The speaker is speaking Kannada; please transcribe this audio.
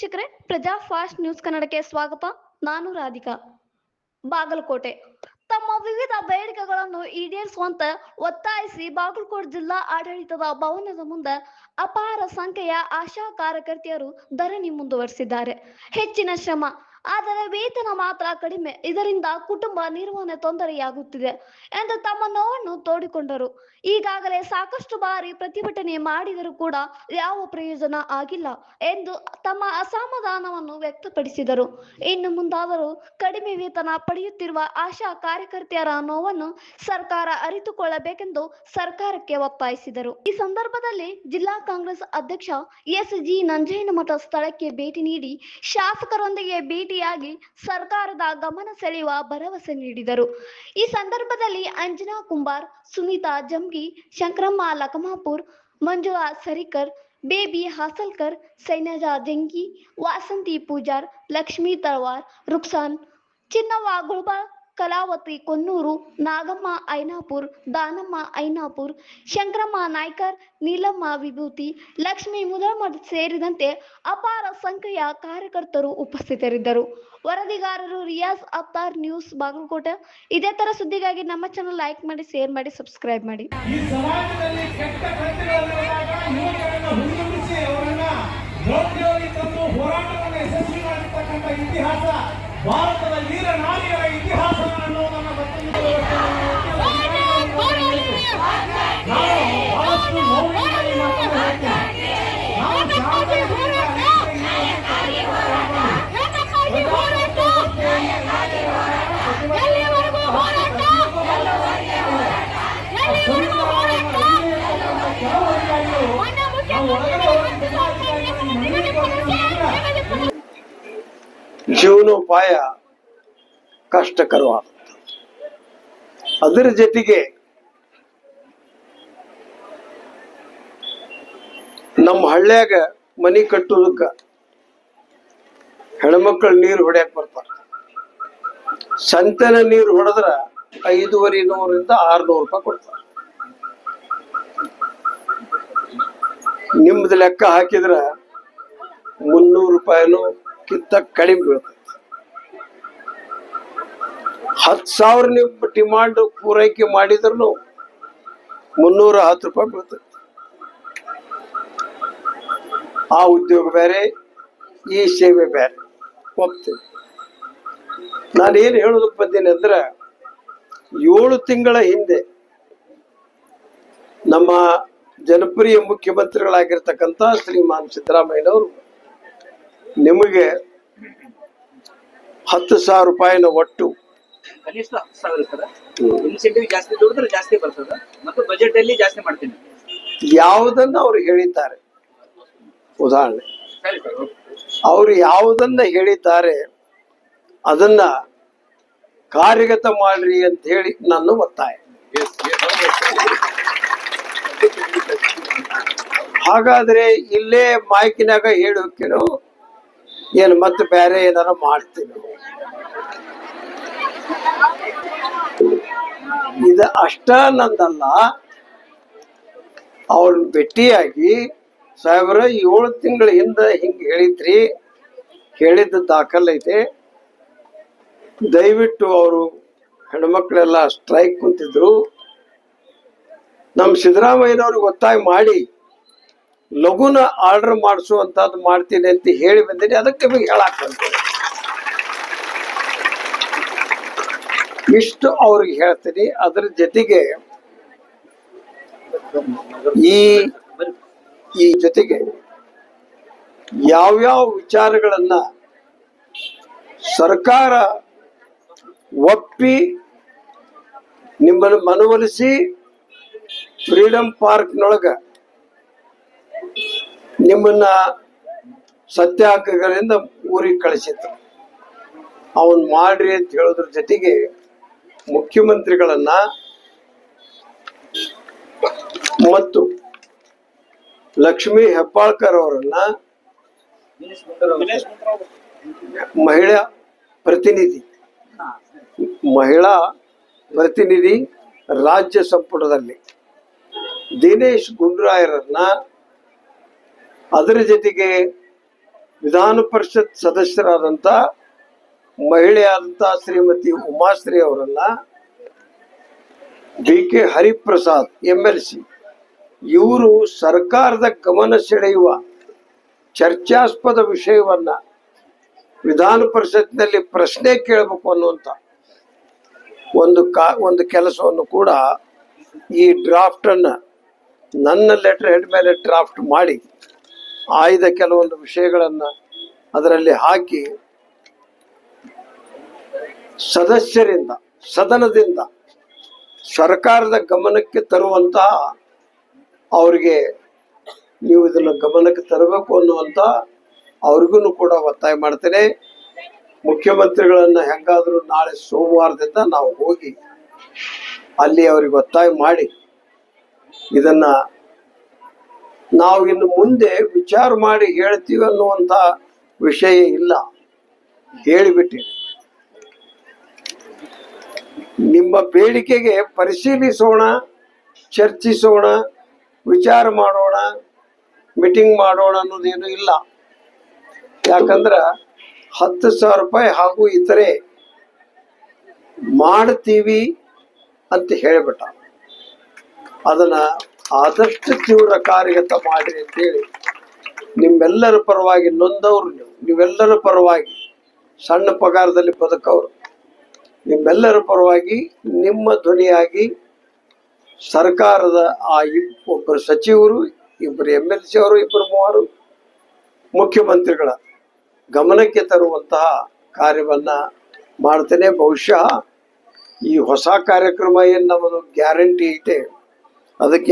ವೀಕ್ಷಕರೇ, ಪ್ರಜಾ ಫಾಸ್ಟ್ ನ್ಯೂಸ್ ಕನ್ನಡಕ್ಕೆ ಸ್ವಾಗತ. ನಾನು ರಾಧಿಕಾ. ಬಾಗಲಕೋಟೆ. ತಮ್ಮ ವಿವಿಧ ಬೇಡಿಕೆಗಳನ್ನು ಈಡೇರಿಸುವಂತೆ ಒತ್ತಾಯಿಸಿ ಬಾಗಲಕೋಟೆ ಜಿಲ್ಲಾ ಆಡಳಿತದ ಭವನದ ಮುಂದೆ ಅಪಾರ ಸಂಖ್ಯೆಯ ಆಶಾ ಕಾರ್ಯಕರ್ತೆಯರು ಧರಣಿ ಮುಂದುವರಿಸಿದ್ದಾರೆ. ಹೆಚ್ಚಿನ ಶ್ರಮ ಆದರೆ ವೇತನ ಮಾತ್ರ ಕಡಿಮೆ. ಇದರಿಂದ ಕುಟುಂಬ ನಿರ್ವಹಣೆ ತೊಂದರೆಯಾಗುತ್ತಿದೆ ಎಂದು ತಮ್ಮ ನೋವನ್ನು ತೋಡಿಕೊಂಡರು. ಈಗಾಗಲೇ ಸಾಕಷ್ಟು ಬಾರಿ ಪ್ರತಿಭಟನೆ ಮಾಡಿದರೂ ಕೂಡ ಯಾವ ಪ್ರಯೋಜನ ಆಗಿಲ್ಲ ಎಂದು ತಮ್ಮ ಅಸಮಾಧಾನವನ್ನು ವ್ಯಕ್ತಪಡಿಸಿದರು. ಇನ್ನು ಮುಂದಾದರೂ ಕಡಿಮೆ ವೇತನ ಪಡೆಯುತ್ತಿರುವ ಆಶಾ ಕಾರ್ಯಕರ್ತೆಯರ ನೋವನ್ನು ಸರ್ಕಾರ ಅರಿತುಕೊಳ್ಳಬೇಕೆಂದು ಸರ್ಕಾರಕ್ಕೆ ಒತ್ತಾಯಿಸಿದರು. ಈ ಸಂದರ್ಭದಲ್ಲಿ ಜಿಲ್ಲಾ ಕಾಂಗ್ರೆಸ್ ಅಧ್ಯಕ್ಷ ಎಸ್ ಜಿ ನಂಜಯ್ಯನಮಠ ಸ್ಥಳಕ್ಕೆ ಭೇಟಿ ನೀಡಿ ಶಾಸಕರೊಂದಿಗೆ ಭೇಟಿಯಾಗಿ ಸರ್ಕಾರದ ಗಮನ ಸೆಳೆಯುವ ಭರವಸೆ ನೀಡಿದರು. ಈ ಸಂದರ್ಭದಲ್ಲಿ ಅಂಜನಾ ಕುಂಬಾರ್, ಸುನೀತಾ ಜಂಗಿ ಶಂಕರಮ್ಮ ಲಕಮಾಪುರ್ ಮಂಜುಳಾ ಸರಿಕರ್, ಬೇಬಿ ಹಾಸಲ್ಕರ್, ಸೈನಜಾ ಜಂಗಿ, ವಾಸಂತಿ ಪೂಜಾರ್, ಲಕ್ಷ್ಮೀ ತಳವಾರ್ ರುಕ್ಸಾನ್, ಚಿನ್ನವ್ವ ಗುಳ್ಬಾಳ್ ಕಲಾವತಿ ಕೊನ್ನೂರು, ನಾಗಮ್ಮ ಐನಾಪುರ್, ದಾನಮ್ಮ ಐನಾಪುರ್, ಶಂಕರಮ್ಮ ನಾಯ್ಕರ್, ನೀಲಮ್ಮ ವಿಭೂತಿ, ಲಕ್ಷ್ಮಿ ಮುದಮಠ್ ಸೇರಿದಂತೆ ಅಪಾರ ಸಂಖ್ಯೆಯ ಕಾರ್ಯಕರ್ತರು ಉಪಸ್ಥಿತರಿದ್ದರು. ವರದಿಗಾರರು ರಿಯಾಜ್ ಅಫ್ತಾರ್ ನ್ಯೂಸ್, ಬಾಗಲಕೋಟೆ. ಇದೇ ತರ ಸುದ್ದಿಗಾಗಿ ನಮ್ಮ ಚಾನಲ್ ಲೈಕ್ ಮಾಡಿ ಶೇರ್ ಮಾಡಿ ಸಬ್ಸ್ಕ್ರೈಬ್ ಮಾಡಿ. ಹೋರಾಟವನ್ನು ಯಶಸ್ವಿ ಮಾಡಿರ್ತಕ್ಕಂಥ ಇತಿಹಾಸ, ಭಾರತದ ವೀರ ನಾರಿಯರ ಇತಿಹಾಸ. ಜೀವನೋಪಾಯ ಕಷ್ಟಕರವಾದ ಅದರ ಜೊತೆಗೆ ನಮ್ಮ ಹಳ್ಳ್ಯಾಗ ಮನಿ ಕಟ್ಟುದಕ್ಕ ಹೆಣ್ಮಕ್ಳು ನೀರು ಹೊಡ್ಯಾಕ್ ಬರ್ತಾರ. ಸಂತೆನ ನೀರು ಹೊಡೆದ್ರ ಐದೂವರೆ ನೂರಿಂದ ಆರ್ನೂರು ರೂಪಾಯಿ ಕೊಡ್ತಾರ. ನಿಮ್ದು ಲೆಕ್ಕ ಹಾಕಿದ್ರ ಮುನ್ನೂರು ರೂಪಾಯಿನೂ ಕಿತ್ತ ಕಡಿಮೆ ಬೀಳ್ತೈತಿ ಹತ್ತು ಸಾವಿರ ನೀವು ಡಿಮಾಂಡ್ ಪೂರೈಕೆ ಮಾಡಿದ್ರು ಮುನ್ನೂರ ಹತ್ತು ರೂಪಾಯಿ ಬೀಳ್ತದೆ. ಆ ಉದ್ಯೋಗ ಬೇರೆ, ಈ ಸೇವೆ ಬೇರೆ. ಒಪ್ತೀನಿ. ನಾನು ಏನು ಹೇಳೋದಕ್ಕೆ ಬಂದೀನಿ ಅಂದ್ರೆ, ಏಳು ತಿಂಗಳ ಹಿಂದೆ ನಮ್ಮ ಜನಪ್ರಿಯ ಮುಖ್ಯಮಂತ್ರಿಗಳಾಗಿರ್ತಕ್ಕಂಥ ಶ್ರೀಮಾನ್ ಸಿದ್ದರಾಮಯ್ಯನವರು ನಿಮಗೆ ಹತ್ತು ಸಾವಿರ ರೂಪಾಯಿನ ಒಟ್ಟು ಕನಿಷ್ಠ ಸಾವಿರ ಸರ್ ಇನ್ಸೆಂಟಿವ್ ಜಾಸ್ತಿ ದುಡಿದ್ರೆ ಜಾಸ್ತಿ ಬರ್ತದ. ಮತ್ತು ಬಜೆಟ್ ಅಲ್ಲಿ ಜಾಸ್ತಿ ಮಾಡ್ತೀನಿ. ಯಾವುದನ್ನ ಅವ್ರು ಹೇಳಿದ್ದಾರೆ? ಉದಾಹರಣೆ. ಅವರು ಯಾವುದನ್ನ ಹೇಳಿದ್ದಾರೆ ಅದನ್ನ ಕಾರ್ಯಗತ ಮಾಡ್ರಿ ಅಂತ ಹೇಳಿ ನನ್ನ ಒತ್ತಾಯ. ಹಾಗಾದ್ರೆ ಇಲ್ಲೇ ಮಾಯ್ಕಿನಾಗ ಹೇಳಿ ಹೋಗ್ತೀನೋ ಏನು ಮತ್ತೆ ಬೇರೆ ಏನಾರ ಮಾಡ್ತೀನೋ. ಇದು ಅಷ್ಟ ನಂದಲ್ಲ ಅವ್ರನ್ನ ಭೇಟಿಯಾಗಿ, ಸಾಹೇಬ್ರ, ಏಳು ತಿಂಗಳ ಹಿಂದೆ ಹಿಂಗೆ ಹೇಳಿದ್ರಿ ಹೇಳಿದ್ದ ದಾಖಲೈತೆ ದಯವಿಟ್ಟು ಅವರು ಹೆಣ್ಮಕ್ಳೆಲ್ಲ ಸ್ಟ್ರೈಕ್ ಕುಂತಿದ್ರು. ನಮ್ಮ ಸಿದ್ದರಾಮಯ್ಯನವ್ರಿಗೆ ಗೊತ್ತಾಗಿ ಮಾಡಿ, ಲಘುನ ಆರ್ಡರ್ ಮಾಡಿಸುವಂಥದ್ದು ಮಾಡ್ತೀನಿ ಅಂತ ಹೇಳಿ ಬಂದಿನಿ, ಅದಕ್ಕೆ ನಿಮಗೆ ಹೇಳಾಕಂತ ಇಷ್ಟು ಅವ್ರಿಗೆ ಹೇಳ್ತೀನಿ, ಅದ್ರ ಜೊತೆಗೆ ಈ ಈ ಜೊತೆಗೆ ಯಾವ್ಯಾವ ವಿಚಾರಗಳನ್ನ ಸರ್ಕಾರ ಒಪ್ಪಿ ನಿಮ್ಮನ್ನು ಮನವೊಲಿಸಿ ಫ್ರೀಡಮ್ ಪಾರ್ಕ್ನೊಳಗ ನಿಮ್ಮನ್ನ ಸತ್ಯಾಗ್ರಹಗಳಿಂದ ಊರಿಗೆ ಕಳಿಸಿದ್ರು. ಅವನ್ ಮಾಡ್ರಿ ಅಂತ ಹೇಳೋದ್ರ ಜೊತೆಗೆ ಮುಖ್ಯಮಂತ್ರಿಗಳನ್ನ ಮತ್ತು ಲಕ್ಷ್ಮೀ ಹೆಬ್ಬಾಳ್ಕರ್ ಅವರನ್ನ ಮಹಿಳಾ ಪ್ರತಿನಿಧಿ ಮಹಿಳಾ ಪ್ರತಿನಿಧಿ ರಾಜ್ಯ ಸಂಪುಟದಲ್ಲಿ ದಿನೇಶ್ ಗುಂಡ್ರಾಯರನ್ನ ಅದರ ಜೊತೆಗೆ ವಿಧಾನ ಪರಿಷತ್ ಸದಸ್ಯರಾದಂಥ ಮಹಿಳೆಯಾದಂಥ ಶ್ರೀಮತಿ ಉಮಾಶ್ರೀ ಅವರನ್ನ D K Hariprasad M L C ಇವರು ಸರ್ಕಾರದ ಗಮನ ಸೆಳೆಯುವ ಚರ್ಚಾಸ್ಪದ ವಿಷಯವನ್ನ ವಿಧಾನ ಪರಿಷತ್ನಲ್ಲಿ ಪ್ರಶ್ನೆ ಕೇಳಬೇಕು ಅನ್ನುವಂಥ ಒಂದು ಕಾ, ಒಂದು ಕೆಲಸವನ್ನು ಕೂಡ ಈ ಡ್ರಾಫ್ಟ್ ಅನ್ನ ನನ್ನ ಲೆಟರ್ ಹೆಡ್ ಮೇಲೆ ಡ್ರಾಫ್ಟ್ ಮಾಡಿ, ಆಯ್ದ ಕೆಲವೊಂದು ವಿಷಯಗಳನ್ನ ಅದರಲ್ಲಿ ಹಾಕಿ ಸದಸ್ಯರಿಂದ, ಸದನದಿಂದ ಸರ್ಕಾರದ ಗಮನಕ್ಕೆ ತರುವಂತಹ ಅವರಿಗೆ ನೀವು ಇದನ್ನು ಗಮನಕ್ಕೆ ತರಬೇಕು ಅನ್ನುವಂತ ಅವ್ರಿಗೂ ಕೂಡ ಒತ್ತಾಯ ಮಾಡ್ತೇನೆ. ಮುಖ್ಯಮಂತ್ರಿಗಳನ್ನ ಹೆಂಗಾದ್ರೂ ನಾಳೆ ಸೋಮವಾರದಿಂದ ನಾವು ಹೋಗಿ ಅಲ್ಲಿ ಅವ್ರಿಗೆ ಒತ್ತಾಯ ಮಾಡಿ ಇದನ್ನ ನಾವು ಇನ್ನು ಮುಂದೆ ವಿಚಾರ ಮಾಡಿ ಹೇಳ್ತೀವಿ ಅನ್ನುವಂಥ ವಿಷಯ ಇಲ್ಲ. ಹೇಳಿಬಿಟ್ಟಿರಿ ನಿಮ್ಮ ಬೇಡಿಕೆಗೆ ಪರಿಶೀಲಿಸೋಣ, ಚರ್ಚಿಸೋಣ, ವಿಚಾರ ಮಾಡೋಣ, ಮೀಟಿಂಗ್ ಮಾಡೋಣ ಅನ್ನೋದೇನು ಇಲ್ಲ. ಯಾಕಂದ್ರ ಹತ್ತು ಸಾವಿರ ರೂಪಾಯಿ ಹಾಗೂ ಇತರೆ ಮಾಡ್ತೀವಿ ಅಂತ ಹೇಳಿಬಿಟ್ಟ. ಅದನ್ನ ಆದಷ್ಟು ತೀವ್ರ ಕಾರ್ಯಗತ ಮಾಡಿ ಅಂತೇಳಿ ನಿಮ್ಮೆಲ್ಲರ ಪರವಾಗಿ ನೊಂದವರು ನೀವು. ನೀವೆಲ್ಲರ ಪರವಾಗಿ ಸಣ್ಣ ಪಗಾರದಲ್ಲಿ ಬದುಕವರು. ನಿಮ್ಮೆಲ್ಲರ ಪರವಾಗಿ, ನಿಮ್ಮ ಧ್ವನಿಯಾಗಿ ಸರ್ಕಾರದ ಆ ಇಬ್, ಒಬ್ಬರು ಸಚಿವರು, ಇಬ್ಬರು ಎಂ ಎಲ್ ಸಿ ಅವರು, ಇಬ್ಬರು ಮೂವರು ಮುಖ್ಯಮಂತ್ರಿಗಳ ಗಮನಕ್ಕೆ ತರುವಂತಹ ಕಾರ್ಯವನ್ನ ಮಾಡ್ತೇನೆ. ಬಹುಶಃ ಈ ಹೊಸ ಕಾರ್ಯಕ್ರಮ ಏನು ನಮ್ಮದು ಗ್ಯಾರಂಟಿ ಐತೆ. ಅದಕ್ಕೆ